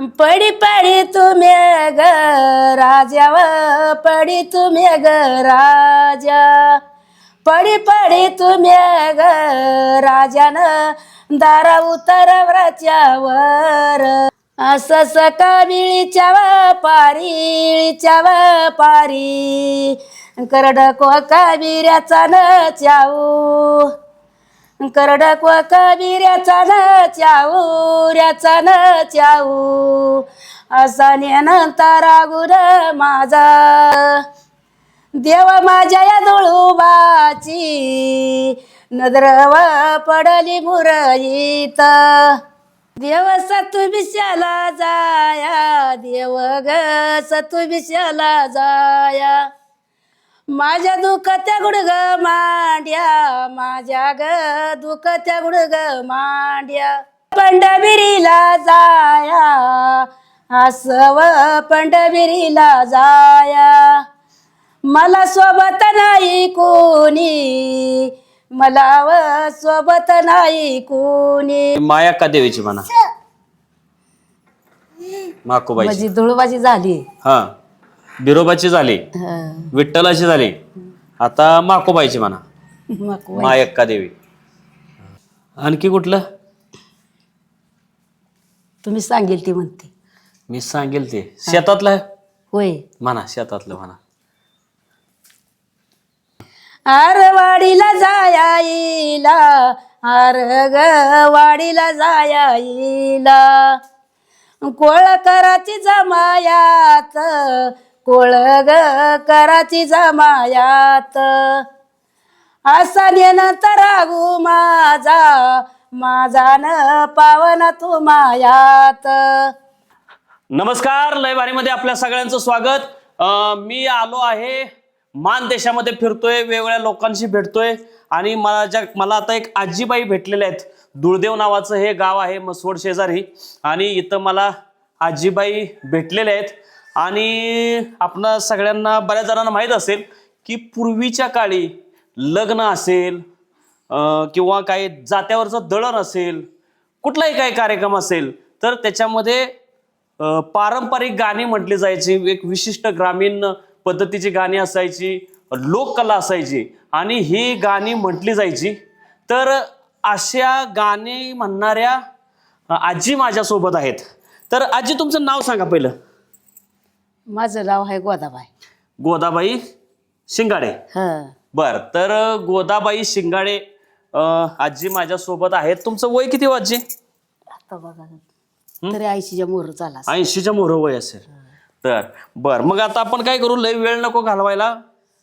पडी पडी तुम्ही ग राजा पडी तुम्ही ग राजा. पडी पडी तुम्ही ग राजान दारा उतरवराच्या वर असं सकाळीच्या व पारीच्या व पारी. करड कोका बिऱ्याचा न चाऊ करडक व कबिऱ्याचा न चाऊ न चाऊ असा नेनंतर गुर माझा. देव माझ्या या दुळूबाची नद्रव पडली मुरईत देव सतू बिशाला जाया देव ग सतू बिशाला जाया. माझ्या दुखत्या गुडग मांड्या. माझ्या ग दुखत्या गुडग मांड्या. पंढबिरीला जाया. असव पंढबिरीला जाया. मला सोबत नाही कोणी. मला व सोबत नाही कोणी. माया का देवीची म्हणा? माकोबाईची. माझी धुळबाजी झाली. हा. बिरोबाची झाली हं. विठ्ठलाची झाली आता माकोबाईची म्हणा. मायक्का देवी. आणखी कुठलं? तुम्ही सांगेल ती म्हणते. मी सांगेल ते. शेतातलं होय. म्हणा शेतातलं म्हणा. आर वाडीला जाया येईला आर ग वाडीला जाया येईला कोळ कराची जमायात कोळ ग कराची जमायात. असा नेन तरागू माझा माझा न पावन तू मायात. नमस्कार लयबारीमध्ये आपल्या सगळ्यांचं स्वागत. अं, मी आलो आहे मान देशामध्ये फिरतोय वेगवेगळ्या लोकांशी भेटतोय आणि मला ज्या मला आता एक आजीबाई भेटलेल्या आहेत. दुर्देव नावाचं हे गाव आहे मसवड शेजारी. आणि इथं मला आजीबाई भेटलेल्या आहेत. आणि आपणा सगळ्यांना बऱ्याच जणांना माहीत असेल की पूर्वीच्या काळी लग्न असेल किंवा काही जात्यावरचं दळण असेल कुठलाही काही कार्यक्रम असेल तर त्याच्यामध्ये पारंपरिक गाणी म्हटली जायची एक विशिष्ट ग्रामीण पद्धतीची गाणी असायची लोककला असायची आणि ही गाणी म्हटली जायची. तर अशा गाणी म्हणणाऱ्या आजी माझ्यासोबत आहेत. तर आजी तुमचं नाव सांगा पहिलं. माझं नाव आहे गोदाबाई. गोदाबाई शिंगाडे. ह. बर तर गोदाबाई शिंगाडे अ, आजी माझ्यासोबत आहेत. तुमचं वय किती हो आजी? आता बघा तरी आईशीच्या मोर झाला ऐंशीच्या मोहर वय असेल. तर बर मग आता आपण काय करू? लय वेळ नको घालवायला.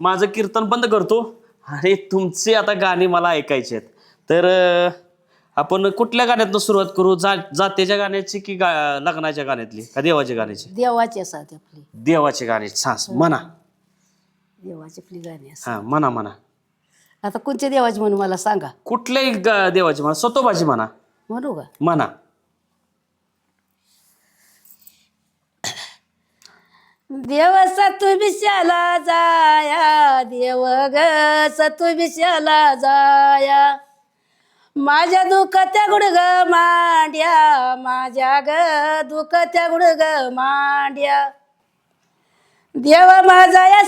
माझं कीर्तन बंद करतो. आणि तुमची आता गाणी मला ऐकायची आहेत. तर अं, आपण कुठल्या गाण्यातनं सुरुवात करू? जा जातेच्या गाण्याची की गा लग्नाच्या गाण्यातली? का देवाच्या गाण्याची? देवाची असतात आपली. देवाची गाणी. सांस म्हणा. देवाची आपली गाणी असतात. हा म्हणा म्हणा. आता कोणच्या देवाची म्हणून मला सांगा? कुठल्याही गा- देवाची म्हणा? स्वतोबाची म्हणा. म्हणू का? म्हणा. देव सतू बिशाला जाया. देव ग सतू बिशाला जाया. माझ्या दुखत्या गुडग मांड्या. माझ्या ग दुखत्या गुडग मांड्या. देव माझा या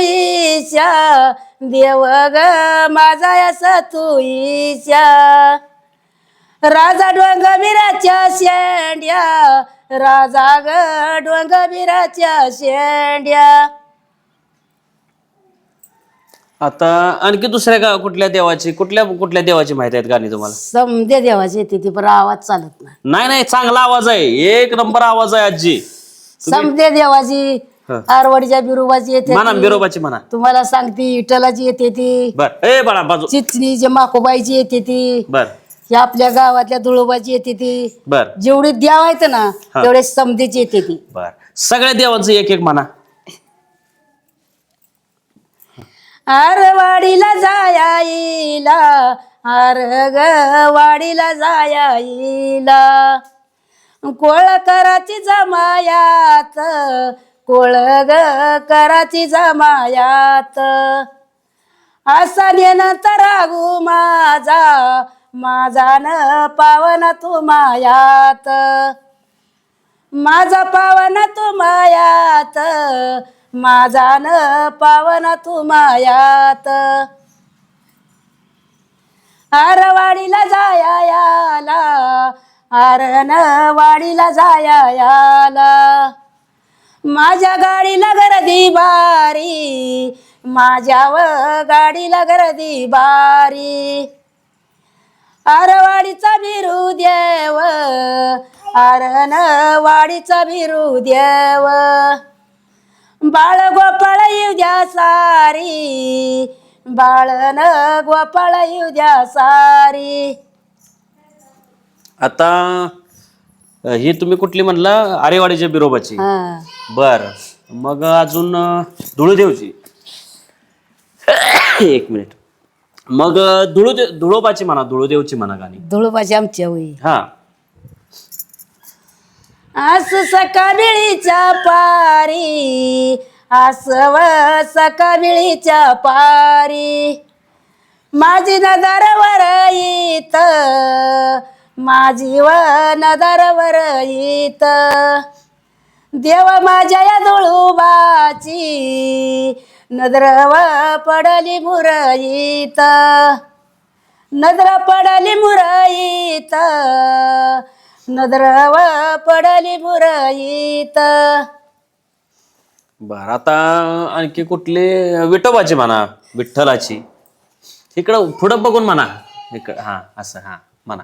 ईशा. देव ग माझा या ईशा. राजा डोंगबिराच्या शेंड्या. राजा ग डोंगबिराच्या शेंड्या. आता आणखी दुसऱ्या गा कुठल्या देवाची कुठल्या कुठल्या देवाची माहिती आहेत गाणी तुम्हाला? समजे देवाची येते ती पण आवाज चालत नाही. नाही नाही चांगला आवाज आहे. एक नंबर आवाज आहे आजी. समजे देवाची हं. आरवडीच्या बिरुबाची येते म्हणा ती. बिरोबाची म्हणा. तुम्हाला सांगते इटलाची येते ती. बर. ए बाळा बाजू. चिचणीची माकोबाईची येते ती. बर. ही आपल्या गावातल्या धुळोबाची येते ती. बर. जेवढी देव आहेत ना हा. तेवढे समधीची येते ती. बर. सगळ्या देवांचं एक एक म्हणा. आरवाडीला जाया येईला. आर ग वाडीला जाया येईला. कोळ कराची जमायात कोळ ग कराची जमायात. असा नेनंतर रागू माझा माझा न पावन तू मायात. माझा पावन तू मायात माझा न पावन तू मायात आरवाडीला जाया याला आरण वाडीला जाया याला माझ्या गाडीला गर्दी बारी माझ्याव गाडीला गर्दी बारी आरवाडीचा बिरू देव आरण वाडीचा बिरू देव. बाळ गोपाळ येऊ द्या सारी बाळन गोपाळ येऊ द्या सारी आता अ, ही तुम्ही कुठली म्हणलं? आरेवाडीच्या बिरोबाची. हा बर. मग अजून अ, धुळदेवची एक मिनिट. मग अ, धुळदे धुळोबाची म्हणा धुळदेवची म्हणा गाणी. धुळोबाची आमच्या होई हा. आस सकाबिळीच्या पारी आसव सकाबिळीच्या पारी. माझी नदरवर येत माझी व नदरवर येत देव माझ्या या दुळुबाची नदरव पडली मुरईत. नदर पडली मुरईत. नदरव पडली मुरईत बर आता आणखी कुठली? विठोबाची म्हणा विठ्ठलाची. इकडं पुढं बघून म्हणा. इकडं हा असं हा म्हणा.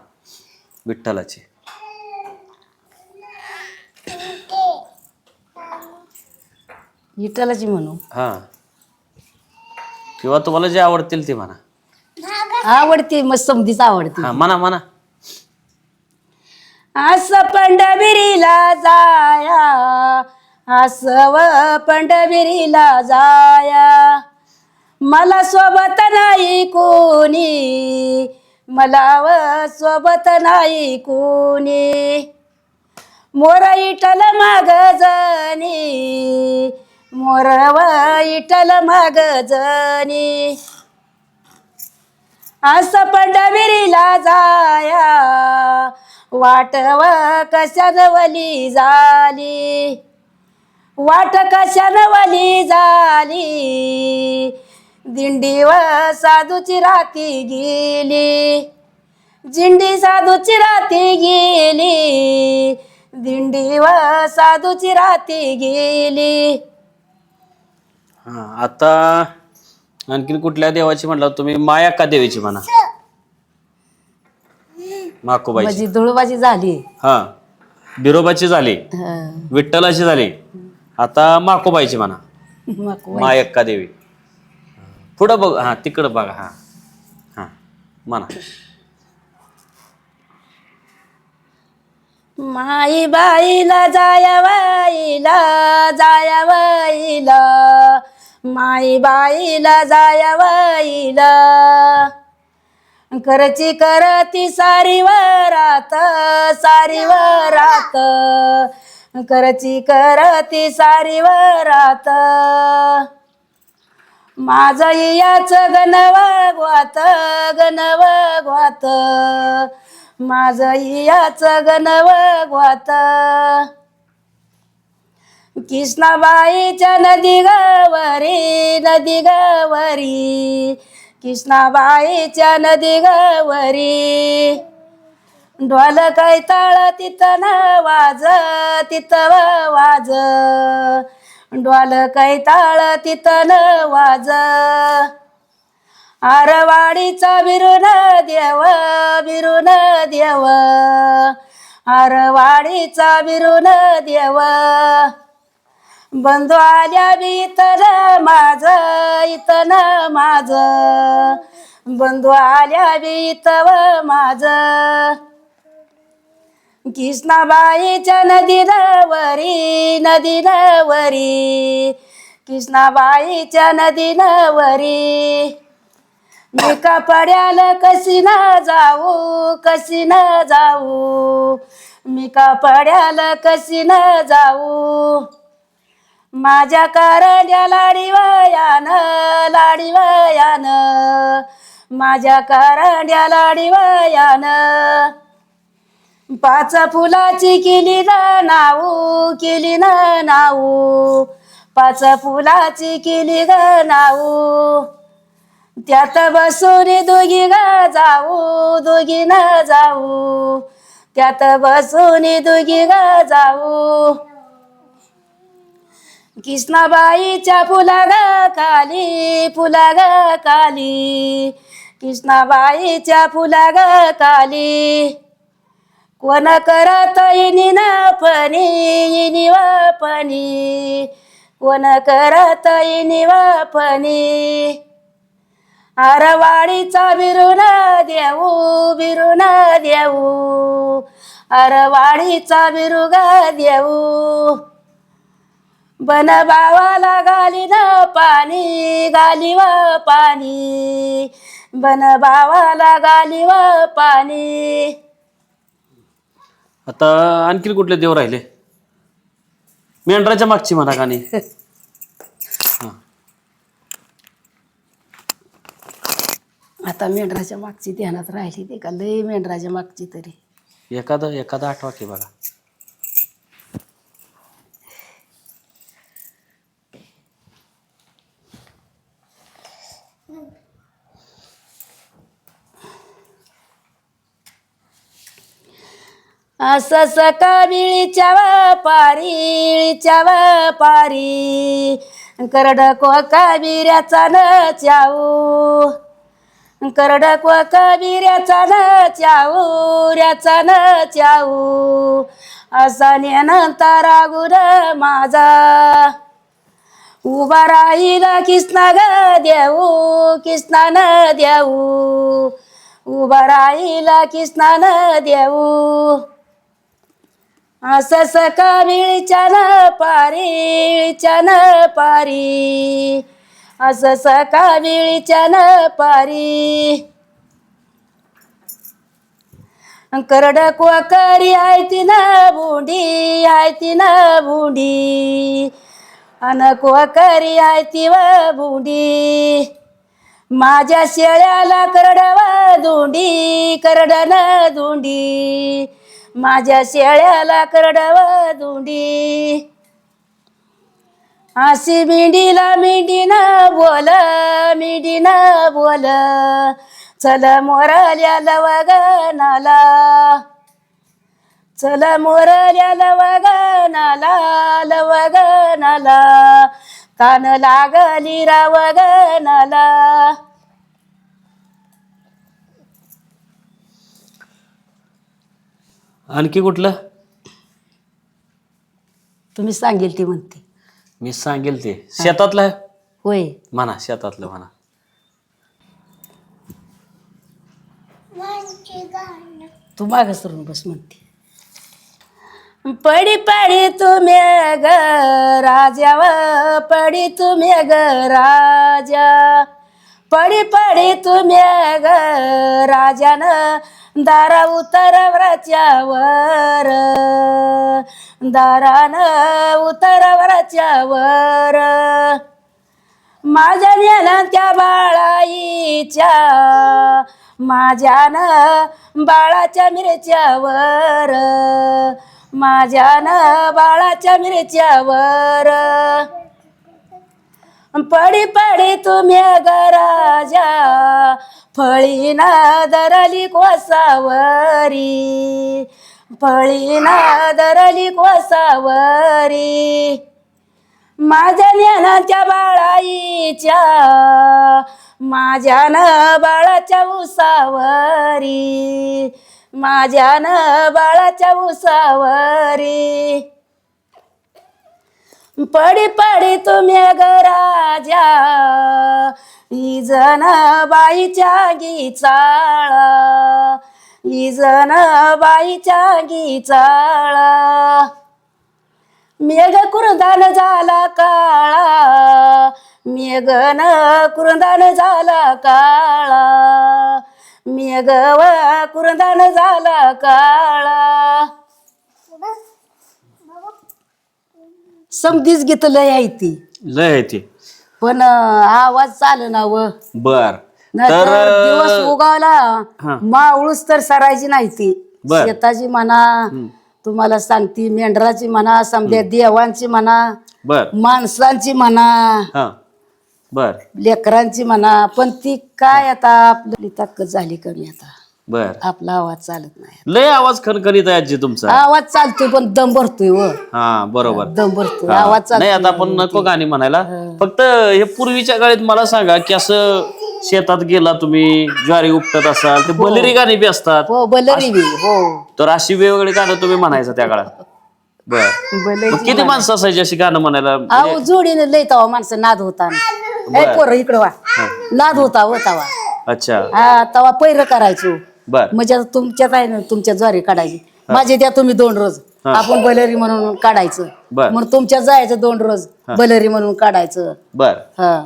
विठ्ठलाची. विठ्ठलाची म्हणू. हा. किंवा तुम्हाला जे आवडतील ते म्हणा. आवडते मस्त समधीच आवडते. हा म्हणा म्हणा. आस पंढबिरीला जाया आसव पंढबिरीला जाया. मला सोबत नाही कोणी मला व सोबत नाही कोणी. मोर इटल माग जनी मोर व इटल माग जनी. असं पंढबिरीला जाया वाटव कशान वली झाली? वाट कशान वली झाली? दिंडी व साधूची राती गेली. जिंडी साधूची राती गेली. दिंडी व साधूची राती गेली. हा आता आणखीन कुठल्या देवाची म्हणला तुम्ही माया का देवीची म्हणा? माकोबाईची. माझी धुळबाजी झाली. हा. बिरोबाची झाली. हं. विठ्ठलाची झाली. आता माकोबाईची म्हणा. मायक्का देवी. पुढं बघ. हा तिकडं बघा. हा. हा. म्हणा. माई बाईला जाया बाईला जाया बाईला माई बाईला जाया बाईला करची करती सारी वरात सारी वरात. करची करती सारी वरात. माझं याच गणव ग्वात माझ माझं याच गणव कृष्णाबाईच्या नदी गवरी नदी गवरी. कृष्णाबाईच्या नदी गवरी ढोल कैताळ तिथं वाज तिथं वाज. ढोल कैताळ तिथं वाज. आरवाडीचा बिरुन देव बिरुन देव. आरवाडीचा बिरुन देव. बंधू आल्या भीतर माझ इथं न माझ. बंधू आल्या बी इथं व माझ. कृष्णाबाईच्या नदीनवरी नदीनवरी कृष्णाबाईच्या नदीनवरी मी कपड्याल कशी न जाऊ कशी न जाऊ. मी कपड्याल कशी न जाऊ. माझ्या कारड्या लाडी लाडीवयान. लाडी माझ्या कारड्या लाडीवयान. पाच फुलाची केली ना नाऊ केली ना नाऊ पाच फुलाची केली ग नाऊ त्यात बसून दोघी ग जाऊ दोघी न जाऊ. त्यात बसून दोघी ग जाऊ. कृष्णाबाईच्या फुला ग काली फुला ग काली. कृष्णाबाईच्या फुला ग काली. कोण करत येणी ना पणी येणी वापणी? कोण करत येणी वापणी? फणी अरवाडीचा देऊ बिरुन देऊ. अरवाडीचा बिरुग देऊ. बन बावाला गाली न पाणी गाली व पाणी. बन बावाला गाली व पाणी. आता आणखी कुठले देव राहिले? मेंढराच्या मागची म्हणा गाणी हा. आता मेंढराच्या मागची ध्यानात राहिली ते का? लय मेंढराच्या मागची तरी. एखादं एखादं आठवा की बघा. असं सकाळीच्या पारीच्या पारी. करड कोका बिऱ्याचा न चाऊ करड कोका बिऱ्याचा न चाऊ ऱ्याचा न चाऊ असा नेनंतर रागुर माझा. उभा राहिला किसना ग देऊ किसना न देऊ उभा राहिला किसना न देऊ असं सकाळीच्या न पारीच्या न पारी. असं सकाळीच्या न पारी. करड कोकरी आयती ना बुंडी आहे ती ना बुंडी. अन कोकरी आयती व बुंडी. माझ्या शेळ्याला करडव धुंडी करडन धुंडी माझ्या शेळ्याला करडव धुंडी. अशी मिंडीला मिंडीन बोल मिंडीन बोल. चल मोरल्या लवगनाला. चल मोरल्या लवगनाला लवगनाला. कान लागली रावगनाला. आणखी कुठलं? तुम्ही सांगेल ती म्हणते. मी सांगेल ते. शेतातलं? होय. म्हणा शेतातलं म्हणा. तू माग सरून बस म्हणते. पडी पडी तुम्ही ग राजाव पडी तुम्ही ग राजा. पडी पडी तुम्ही ग राजान दारा उतरवराच्या वर दारान उतरवराच्या माझ्या नेला त्या बाळाईच्या. माझ्यान बाळाच्या मिरच्यावर. माझ्यानं बाळाच्या मिरच्यावर. पडी पडी तुम्ही गराजा फळीना दरली कोसावरी फळीना दरली कोसावरी. माझ्या ज्ञानाच्या बाळाईच्या माझ्यानं बाळाच्या उसावरी न बाळाच्या उसावरी. पडी पडी तुम्ही गराजा इजन बाईच्या गीचाळा. इजन बाईच्या गीचाळा. मेघ कुरदान झाला काळा. मेघन कुरदान झाला काळा. मेघ कुरदान झाला काळा. समधीच गीत लय आहे ती. लय आहे ते. पण अं, आवाज चाल ना व. बर. नाहीतर तर दिवस उगावला. मावळूच तर सरायची नाही ती. बर. शेताची म्हणा तुम्हाला सांगती मेंढराची म्हणा समजा देवांची म्हणा बर. माणसांची म्हणा हा. बर. लेकरांची म्हणा पण ती काय आता आपली ताकद झाली कमी आता. बर. आपला आवाज चालत नाही लय आवाज खणखणीत आहे आजी तुमचा. आवाज चालतोय पण दम भरतोय व हा बरोबर. दम भरतोय हा. आवाज नाही चालतोय आता आपण नको गाणी म्हणायला. फक्त हे पूर्वीच्या काळात मला सांगा की असं शेतात गेला तुम्ही ज्वारी उपटत असाल ते बलेरी गाणी बी असतात. हो बलरी बी हो. तर अशी वेगवेगळी गाणं तुम्ही म्हणायचं त्या काळात. बर. बलरी किती माणसं असायची अशी गाणं म्हणायला? अहो जोडीने लय तवा माणसं नाद होता ए पोरं इकडं वा. नाद होता हो तवा. अच्छा. हा तवा पैर करायचो. बर. म्हणजे आता तुमच्यात आहे ना तुमच्या ज्वारी काढायची. माझे द्या तुम्ही दोन रोज. हा. आपण बलरी म्हणून काढायचं. बर. मग तुमच्या जायचं दोन रोज बलरी म्हणून काढायचं. बर. हा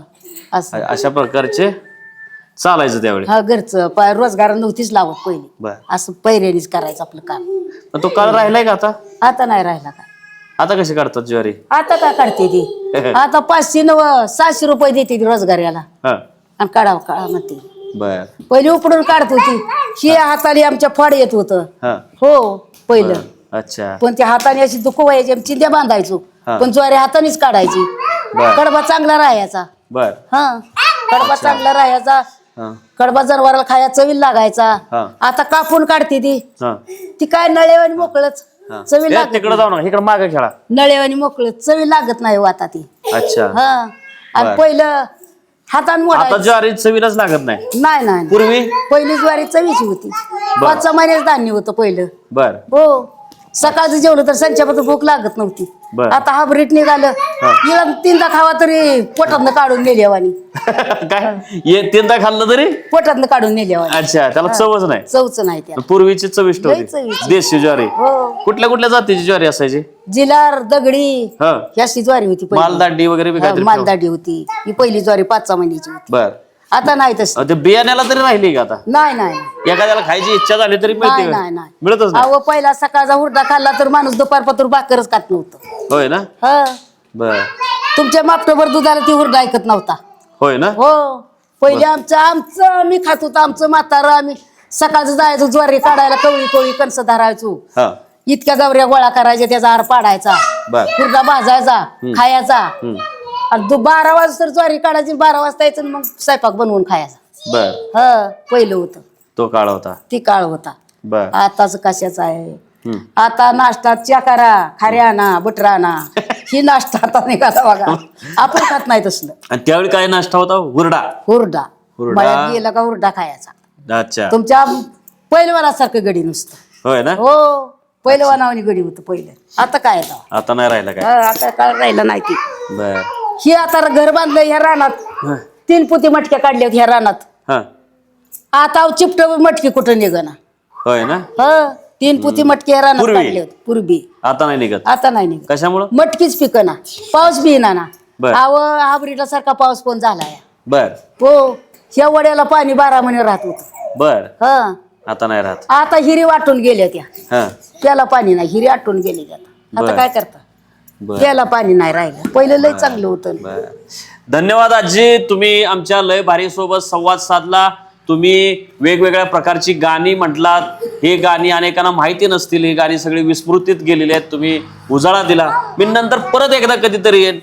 असं. अशा प्रकारचे चालायचं त्यावेळी. हा घरचं. पा- रोजगार नव्हतीच लावत पहिली. बर. असं पैऱ्यानीच करायचं आपलं काम. मग तो काळ राहिलाय का आता? आता नाही राहिला काय आता कशी काढतात ज्वारी? आता काय काढते ती? आता पाचशे नव सहाशे रुपये देते ती रोजगाऱ्याला हा. आणि काढावं काढा म्हणते. बर. पहिली उपडून काढत होती. ही हाताने आमच्या फड येत होतं. हा. हो पहिलं. अच्छा. पण त्या हाताने अशी दुःख व्हायची आम्ही चिंध्या बांधायचो. हा. पण ज्वारी हातानेच काढायची. बर. कडबा चांगला राहायचा. बर. हा. कडबा चांगला राहायचा. हा. कडबा जनावराला खाया चवील लागायचा. हा. आता कापून काढते ती. हा. ती काय नळेवानी मोकळच. हा. चवी ए, लागत तिकडे जाऊ नका. इकडे मागे खेळा. नळेवानी मोकळच. चवी लागत नाही हो आता ती. अच्छा. हा. आणि बर. पहिलं हातान आता मोडायचं. ज्वारी चवीलाच लागत नाही. नाही नाही पूर्वी? पहिली ज्वारी चवीची होती. पाच महिन्याच धान्य होतं पहिलं. बर. हो. सकाळचं जेवलं तर संच्यापासून भूक लागत नव्हती. बर. आता हा ब्रीट निघालं. तीनदा खावा तरी पोटातनं काढून नेल्यावानी काय? ये तीनदा खाल्लं तरी? पोटातनं काढून नेल्यावानी अच्छा त्याला चवच नाही? चवच नाही त्या पूर्वीची चविष्ट लय होती चविष्ट. देशी ज्वारी. हो. कुठल्या कुठल्या जातीची ज्वारी असायची? जिलार दगडी हा. ही अशी ज्वारी होती पहिली. मालदांडी वगैरे बी हा, काहीतरी मालदाडी होती. ही पहिली ज्वारी पाच सहा महिन्याची होती. बर. आता नाही तसं ते बियाण्याला तरी राहिली का आता? नाही नाही. एखाद्याला खायची इच्छा झाली तरी नाही मिळते नाही का? नाही मिळतच नाही. अहो पहिला सकाळचा हुरडा खाल्ला तर माणूस दुपार पातूर भाकरच खात नव्हतं. होय ना? हा. बर. तुमच्या मापटभर दुधाला ती हुरडा ऐकत नव्हता. होय ना? हो. पहिले आमचं आमचं आम्ही खात होतो आमचं म्हातारं आम्ही सकाळचं जायचो ज्वारी काढायला कवळी कवळी कणस धरायचो. हा. इतक्या गवऱ्या गोळा करायच्या त्याचा हार पाडायचा. बर. हुरडा भाजायचा खायचा. हम्म. आणि दु- बारा वाजता तर ज्वारी काढायची बारा वाजता यायचं आणि मग स्वयंपाक बनवून खायचा. बर. ह पहिलं होतं. तो काळ होता. ती काळ होता. बर. आताच कशाचा आहे? हम्म. आता नाश्ता च्या करा खाऱ्या आणा बटर आणा. ही नाश्ता आता निघाला बघा. आपण खात नाही तसलं. आणि त्यावेळी काय नाश्ता होता? हुरडा. हुरडा. हुरडा. मळ्यात गेला का हुरडा खायचा. अच्छा. तुमच्या पहिलवानासारखं गडी नुसतं. होय ना? हो पहिलवानावानी गडी होतं पहिलं. आता काय आता आता नाही राहिला काय? हा, आता काय राहिलं नाही ती. बर. ही आता घर बांधलं ह्या रानात. हा. तीन पुती मटक्या काढल्या ह्या रानात. हा. आता चिपट मटकी कुठं निघना होय ना? ह तीन पुती मटकी ह्या रानात पूर्वी? काढल्या होत्या पूर्वी. आता नाही निघत? आता नाही निघत. कशामुळं? मटकीच पिकना. पाऊस बी ना. बर. आव हाबरीला सारखा पाऊस पण झालाय बर. हो ह्या वड्याला पाणी बारा महिने राहत होत. बर. हा. आता नाही राहत. आता हिरी वाटून गेल्या त्या हा. त्याला पाणी नाही हिरी आटून गेली आता बर. काय करता? त्याला पाणी नाही राहिलं. पहिलं लय चांगलं होतं. धन्यवाद आजी तुम्ही आमच्या लय भारी सोबत संवाद साधला. तुम्ही वेगवेगळ्या प्रकारची गाणी म्हटलात. हे गाणी अनेकांना माहिती नसतील. ही गाणी सगळी विस्मृतीत गेलेली आहेत. तुम्ही उजाळा दिला. मी नंतर परत एकदा कधीतरी येईन.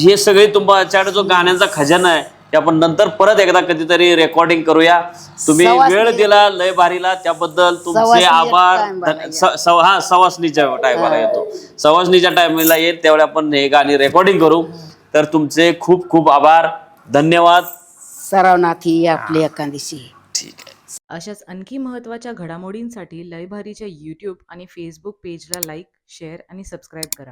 हे सगळे तुमच्याकडे जो गाण्यांचा खजाना आहे ते आपण नंतर परत एकदा कधीतरी रेकॉर्डिंग करूया. तुम्ही सवासनी- वेळ दिला लय भारीला. त्याबद्दल तुमचे आभार. धन- स- सव- हा सवासनीच्या टायमाला येतो. सवासनीच्या टायमाला येईल त्यावेळी आपण हे गाणी रेकॉर्डिंग करू. तर तुमचे खूप खूप आभार. धन्यवाद. सरावनाथी आपली एखादीशी ठीक आहे. अशाच आणखी महत्त्वाच्या घडामोडींसाठी लयभारीच्या यूट्यूब आणि फेसबुक पेजला लाईक शेअर आणि सबस्क्राईब करा.